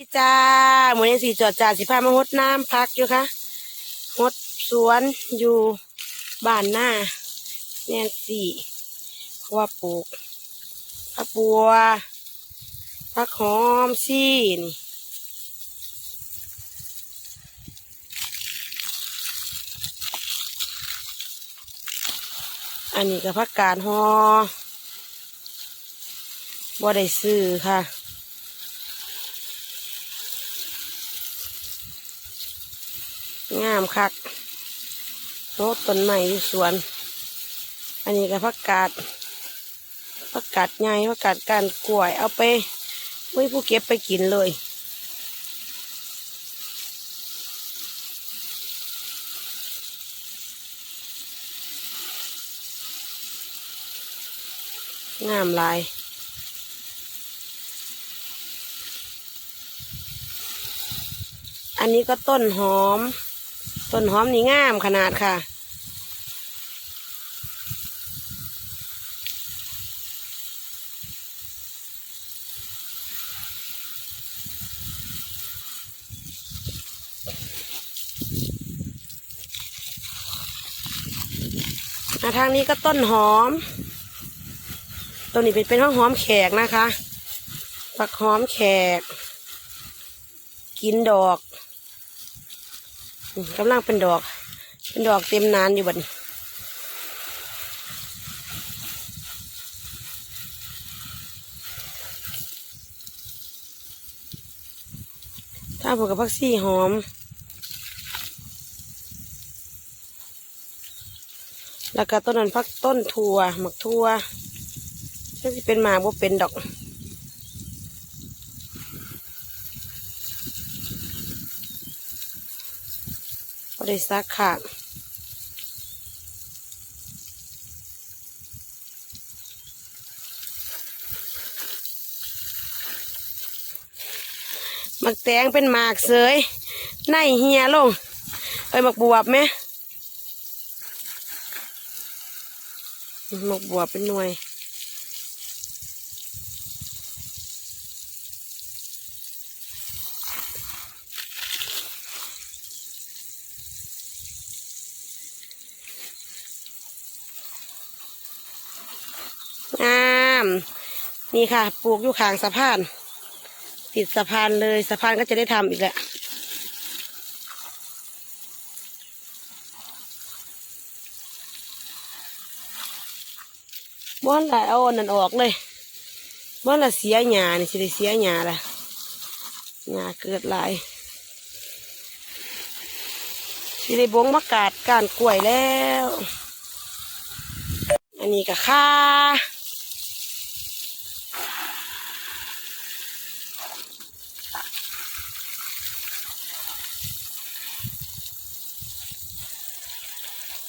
พี่จ้าหมูนี้สีจอดจ่าสิพามาหดน้ำพักอยู่ค่ะหดสวนอยู่บ้านหน้าแนนสี่เพราะว่าปลูกผักบัวผักหอมซี่นี่อันนี้ก็ผักกาดหอบ่ได้ซื้อค่ะ งามคักโน้ต้นใหม่อยู่สวน อันนี้ก็ผักกาดผักกาดใหญ่ผักกาดการกล้วยเอาไปไว้ผู้เก็บไปกินเลยงามลายอันนี้ก็ต้นหอม ต้นหอมนี่งามขนาดค่ะ ทางนี้ก็ต้นหอมต้นนี้เป็นเป็นห้องหอมแขกนะคะผักหอมแขก กินดอก กำลังเป็นดอก เป็นดอกเต็มนานอยู่บัดนี้ถ้าพวกกับพักซี่หอมแล้วก็ต้นนั้นพักต้นถั่วหมักถั่วก็จะเป็นหมากว่าเป็นดอก บริษัทค่ะหมักแตงเป็นหมากเสยในเฮียลง เอ้ยหมักบวบไหมหมักบวบเป็นหน่วย งามนี่ค่ะ ปลูกอยู่ข้างสะพาน ติดสะพานเลยสะพานก็จะได้ทำอีกแหละบ้านละเอาอันนั้นออกเลยบ้านละเสียหญ้านี่สิเสียหญ้าละหญ้าเกิดหลายสิได้บงมะกาดกานกล้วยแล้ว อันนี้ก็ค่า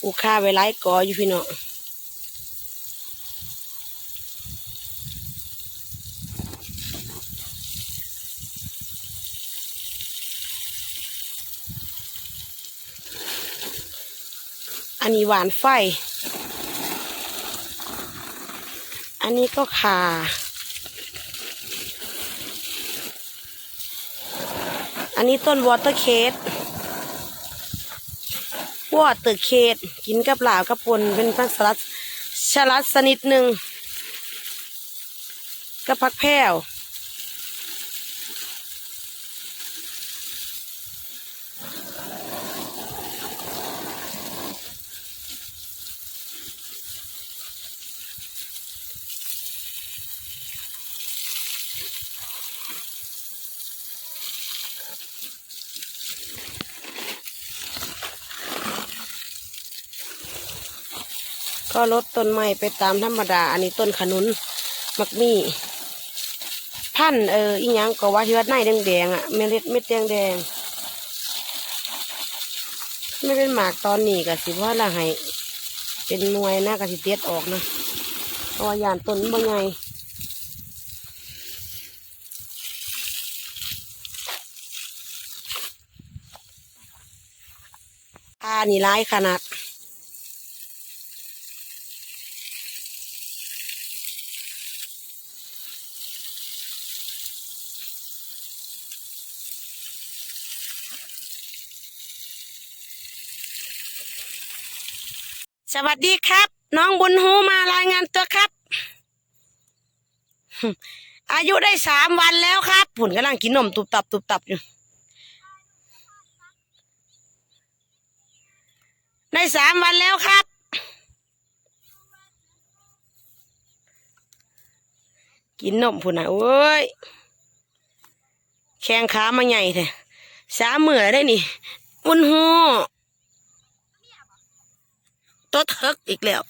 อูค่าไว้ไล่กออยู่พี่น้องอันนี้หวานไฟ อันนี้ก็ขาอันนี้ต้นวอเตอร์เคส วอเตอร์เคสกินกับหลาวกับปนเป็นผักสลัดชลัดสนิดหนึ่งกับพักแพรว ก็ลดต้นไม้ไปตามธรรมดา อันนี้ต้นขนุนมักมี่พันเอออีหยังก็ว่าที่ว่าในแดงๆอะเมล็ดเม็ดแดงแดงไม่เป็นหมากตอนนี้ก็สิว่าละให้เป็นหน่วยหนะก็สิเตียดออกนะเพราะว่ายานต้นมันบ่ใหญ่อ่านี่ร้ายขนาด วัสดีครับ น้องบุญหูมารายงานตัวครับ อายุได้สามวันแล้วครับผุนกำลังกินนมตุบตับตุบตับอยู่ได้สามวันแล้วครับ กินนมผุ่นนะโอ้ยแข้งขามาใหญ่แท้สามมือได้นี่บุญหู ตัวเถิกอีกแล้ว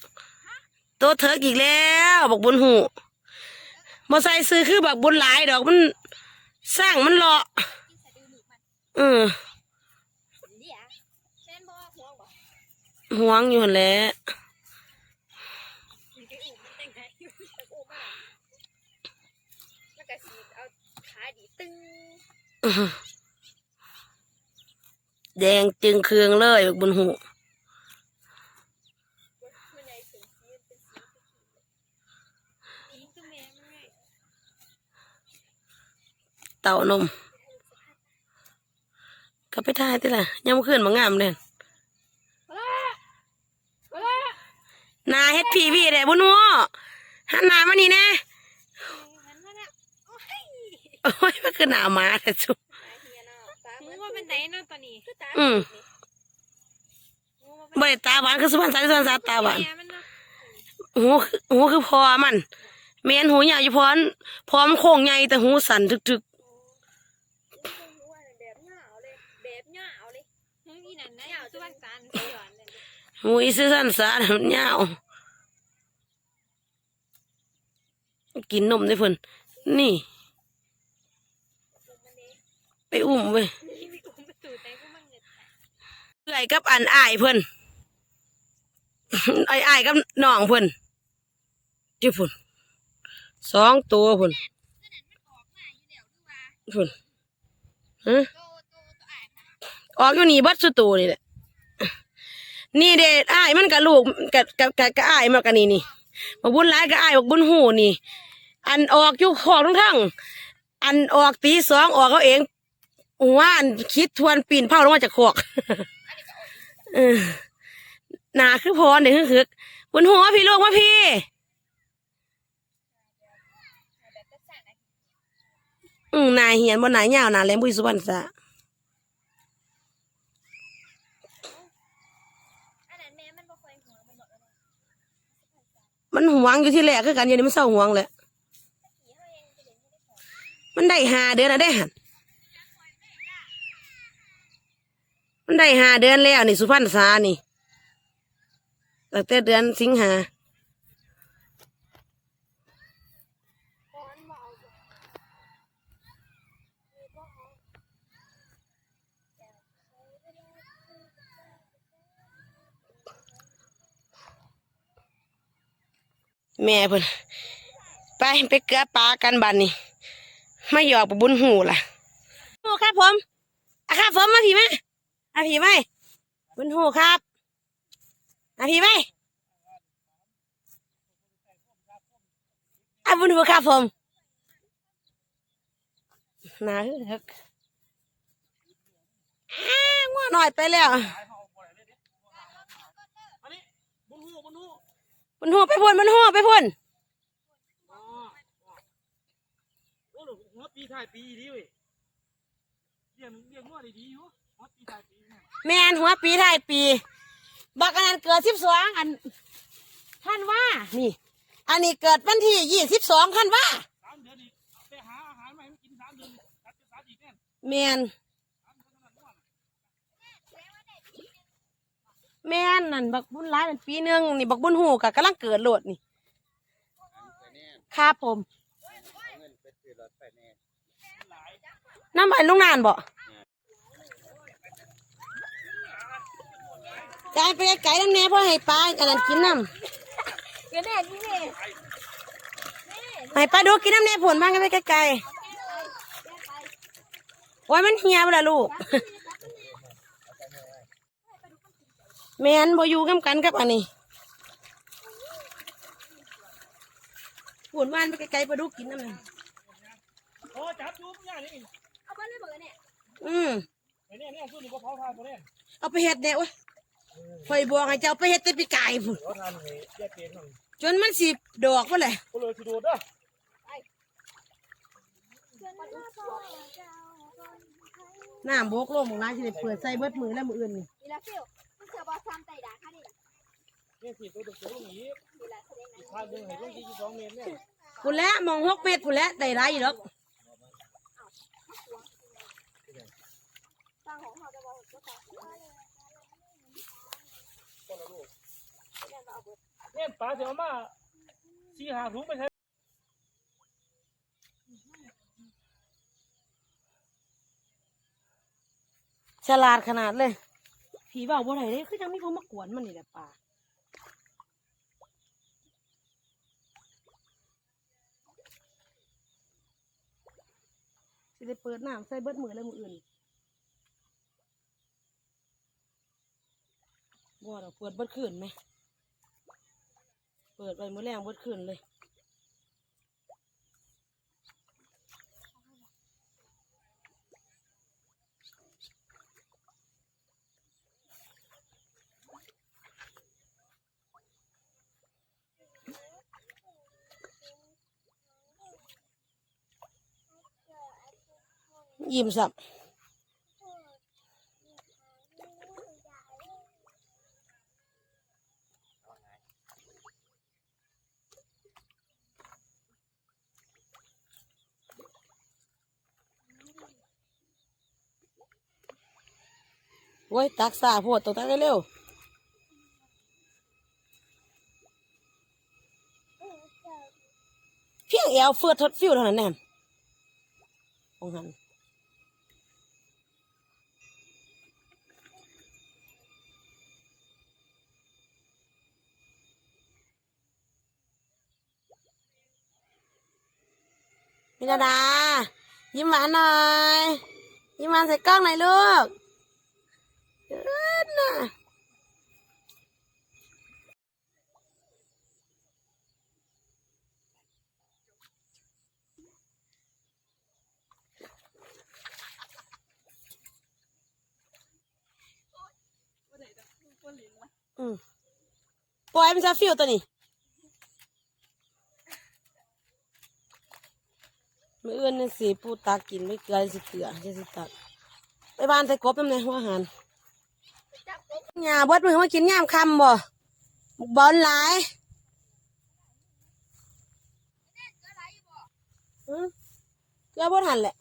ตัวเถิกอีกแล้วบอกบุญหูมาใส่ซื้อคือบักบุญหลายดอกมันสร้างมันเลาะเออเนี่ยแม่นบ่ห่วงอยู่หั่นแหล้วแต่งอยู่แล้วก็สิเอาขาดีตึงแดงจึงเคืองเลยบักบุญหู มันใหญ่สูงสีมันเป็นสีสีคือแม่มันไง เต่านมก็ไปถ่ายติล่ะยังมาขึ้นมางามเลยว้าว้านาเฮ็ดพีพี่เด้บุญหูหันหน้ามานี่แน่หันมาแล้วโอ้ยโอ้ยมันคือหน้าหมาแต่จุตาเฮียเนาะตาเหมือนว่าเป็นไหนเนาะตอนนี้คือตาอืมงูมาเป็นบ่ได้ตาหวานคือสุพรรณสาสุพรรณสาตาหวานแม่มันเนาะหูคือหูคือพอมันเมนหูใหญ่อยู่พรพร้อมนโค้งใหญ่แต่หูสั่นทึก โอ้ยหูอันนั้นแบบเหงาเลยแบบเหงาเลย เฮ้ยอีนั่นนะสุวรรณจันทร์สยอนเลยๆหูอีซื่อสั่นสามันยาวกินนมได้เพิ่นนี่ ไปอุ้มเว้ยนี่มีอุ้มประตูแต่ก็มันเงินเอื่อยกับอันอ้ายเพิ่นไอ้อ้ายกับน้องเพิ่นที่พุ่นสองตัวพุ่นพุ่นฮะ ออกอยู่นี่บัดสุตัวนี่แหละนี่เด็ดอ้ายมันกับลูกกับกับกับกับอ้ายมากันนี่นี่บอกบุญร้ายกับอ้ายบอกบุญหูนี่ อันออกอยู่ขอกทั้งทั้งอันออกตีสองออกเขาเองว่าอันคิดทวนปีนเผาลงมาจากขอกอหนาคือพรเดี๋ยวคือบุญหัวพี่ลูกมาพี่อืมนายเหียนบนนายยาวนานแลมบุยสุวรรณสะ อันนั้นแม่มันบ่ค่อยหัวมันบอกแล้วนะ มันหวงอยู่ที่แรกคือกันยันี้มันเศร้าหวงแหละผีเลยมันได้หาเดือนอะได้หันมันได้หาเดือนแล้วนี่สุพรรณสานี่ตั้งแต่เดือนสิงหา ป้อนบ่เอาบ่มีบ่เอา แม่เพิ่นไปไปเกลือปลากันบันนี่ไม่หยอกปบุญหูล่ะโอ้ครับผมอะครับผมมาผีไหมมาผีไหมบุญหูครับมาผีไหมอะบุญหูครับผมนาฮึกอ้าง่วงหน่อยไปแล้ว บุญหูบุญหู บุญหูไปพ่นบุญหูไปพ่นอ๋อโอ้โหหัวปีถ่ายปีดีเว้ยเรียงเรียงหัวดีๆอยู่หัวปีถ่ายปีเนี่ยแม่นหัวปีท้ายปี บักอันนั้นเกิดสิบสองอันท่านว่า นี่ อันนี้เกิดวันที่ยี่สิบสองท่านว่าสามเดือนอีกเอาไปหาอาหารมาให้มันกินสามเดือนตัดจะตัดอีกแน่แม่น แม่นนั่นบักบุญร้ายนั่นปีหนึ่งนี่บักบุญหูกะกำลังเกิดโหลดนี่ครับผมน้ำมันลุงนานบ่กายไปไกลๆน้ำแน่พ่อให้ปลาอันนั้นกินน้ำเดี๋ยวแม่นี่แม่ให้ปลาดูกินน้ำแน่ผลบ้างกันไปไกลๆโอ้ยมันเหี่ยวละลูก แม่นบ่อยู่กันกันกับอันนี้ผลบ้านไปไกลๆปลาดูกินน้ำนั่นโอ้จับอยู่มึงอย่างนี้เอาไปเลยบอกเลยเนี่ยอืมไอ้เนี่ยเนี่ยสู้นี่ก็เผาทานตัวเนี่ยเอาไปเห็ดเด้โอ้ยคอยบอกให้เจ้าไปเฮ็ดแต่ปีกายพุ่นรถทันให้แยกเกณฑ์หน่อยจนมันสิดอกพุ่นแหละก็เลยสิโดดเด้อน้ำบกลงของน้าสิได้เปิดใส่เบิดมือแล้วมืออื่นนี่นี่ละฟิวมันเสือบอซ้ำไต่ด่าค่ะนี่นี่สิตัวตัวตัวลงอีกนี่ละแสดงอีกข้างหนึงให้ลงที่สองเมตรเนี่ยพุ่นแหล้วมองหกเมตรพุ่นแหล้วได้หลายอยู่ดอกฟังของเขาจะบอกจะฟังเนี่ยปลาเสียวมาสี่หาถุงไปใช้ฉลาดขนาดเลย ผีเบาบ่ได้เลยคือยังมีเขามากวนมันนี่แหละป่าสิได้เปิดน้ำใส่เบิดมือแล้วมืออื่นบ่ดอกเปิดเบิดคืนไหม เปิดไปมื้อแรงเบิดคืนเลย ยิ้มสับโว้ยตักสาโพดต้องตักให้เร็วเพียงเอวเฟือดทดฟิวเท่านั้นแน่องหัน มินาดายิ้มหวานหน่อยยิ้มหวานใส่กล้องหน่อยลูกเอิ้นน่ะอืมปล่อยมันจะฟิวตัวนี้ มื่ออื่นนี่สิปูตากินไม่เกลือสิเกลือจะสิตักไปบ้านใส่กบน้ำในหัวหันหยาบดมือมากินยามคำบ่บอลหลายเกลือบดหันแหละ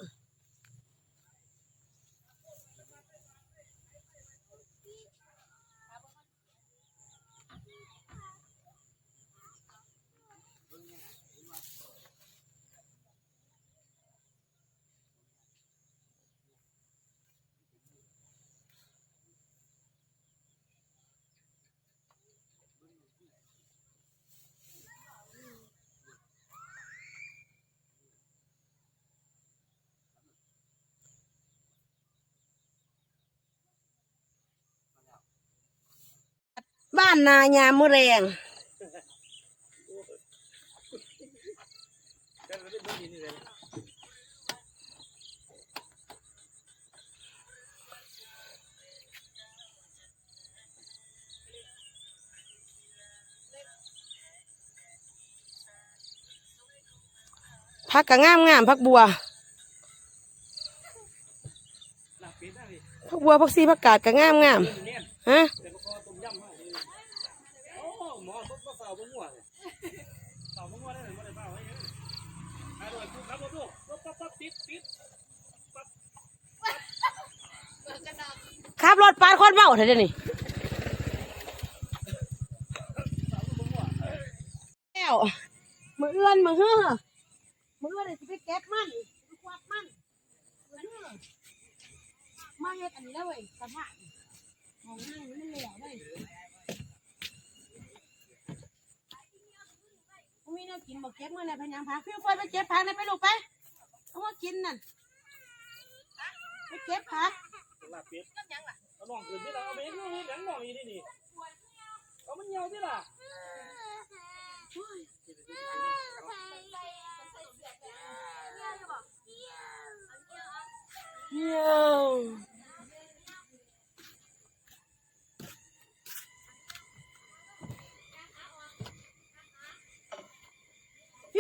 านนายามมือแรงเดี๋ยงพักกะงามงามพักบัวพักบัวพักซีพักกาดกะงามงามฮะ แต่ก็ต้มยำให้ดีโอ้หมอ บ่บ่เฝ้าบ่งัวเลยเฝ้าบ่งัวได้เลยบ่ได้เฝ้าไว้เองอะโดยปุ๊บครับปุ๊บปุ๊บปั๊บปั๊บติดติดขับรถปาดคนเมาเถอะเดี๋ยวนี้แล้วมือเอื้อนมือเฮือมือเอื้อนเลยสิไปเก็บมันไปควักมันมือเฮือมาเฮ็ดอันนี้แล้วเว้ยสภาพมองนั่งมันเหลวเลยมีแน้ กินบอกเก็บเมื่อไหร่พยายามพาฟิวไฟไปเก็บผักนะไปลูกไปเอามากินนั่นไปเก็บผักหลักเป็ดเอาน้องขึ้นที่ล่ะเอาไปเฮ็ดนี่หยังน้องอีนี่นี่เอามันเหี่ยวที่ล่ะเยี่ยว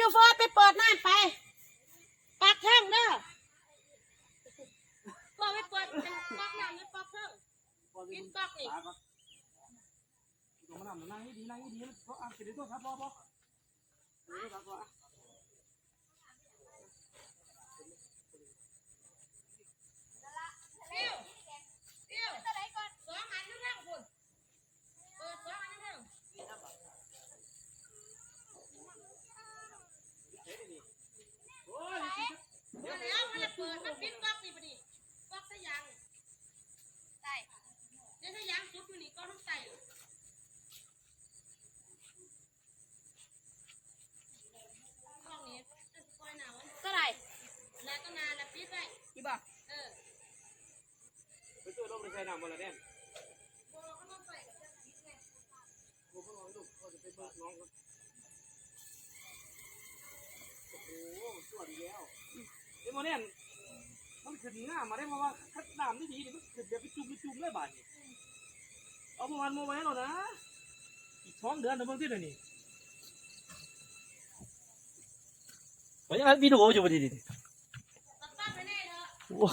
ยู่ฟอดไปเปิดน้ำไปปักแท่งเด้อฟอกไปเปิดปักน้ำนี่ปักแท่งกินก๊อกนี่ ตรงมานั่งนั่งให้ดีนั่งให้ดีเพราะอะเดี๋ยวตัวครับพอพอเดี๋ยวครับพอ เตี้ยวเตี้ยวสองอันอยู่นั่งคุณเปิดสองอันอยู่นั่ง โอ้ย มาแล้วมันจะเปิดมันปิดก๊อกนี่พอดีก๊อกสยางใส่เดี๋ยวสยางซุดอยู่นี่ก็ต้องใส่ก๊อกนี้จะปล่อยหนาว เท่าไหร่ นานก็นานแล้วปิดไว้ อีบอก เออ ไปช่วยลงไปใส่น้ำมาละแน่น บ่ก็ต้องใส่กับจะปิดไว้ โอ้โหลูกเขาจะไปเบิกน้องกันโอ้โหสวย ดีแล้วเอ้โมเนี่ยมันขึ้นหน้ามาได้เพราะว่าคัดน้ำได้ดีนี่มันขึ้นเดี๋ยวไปจุ่มไปจุ่มเลยบาดนี่เอาประมาณโมไว้แล้วนะอีกสองเดือนนะเบิ่งที่เดี๋ยวนี้ไปยังไงวิดีโออยู่พอดีดิตัดตั้งไปแน่เถอะโอ้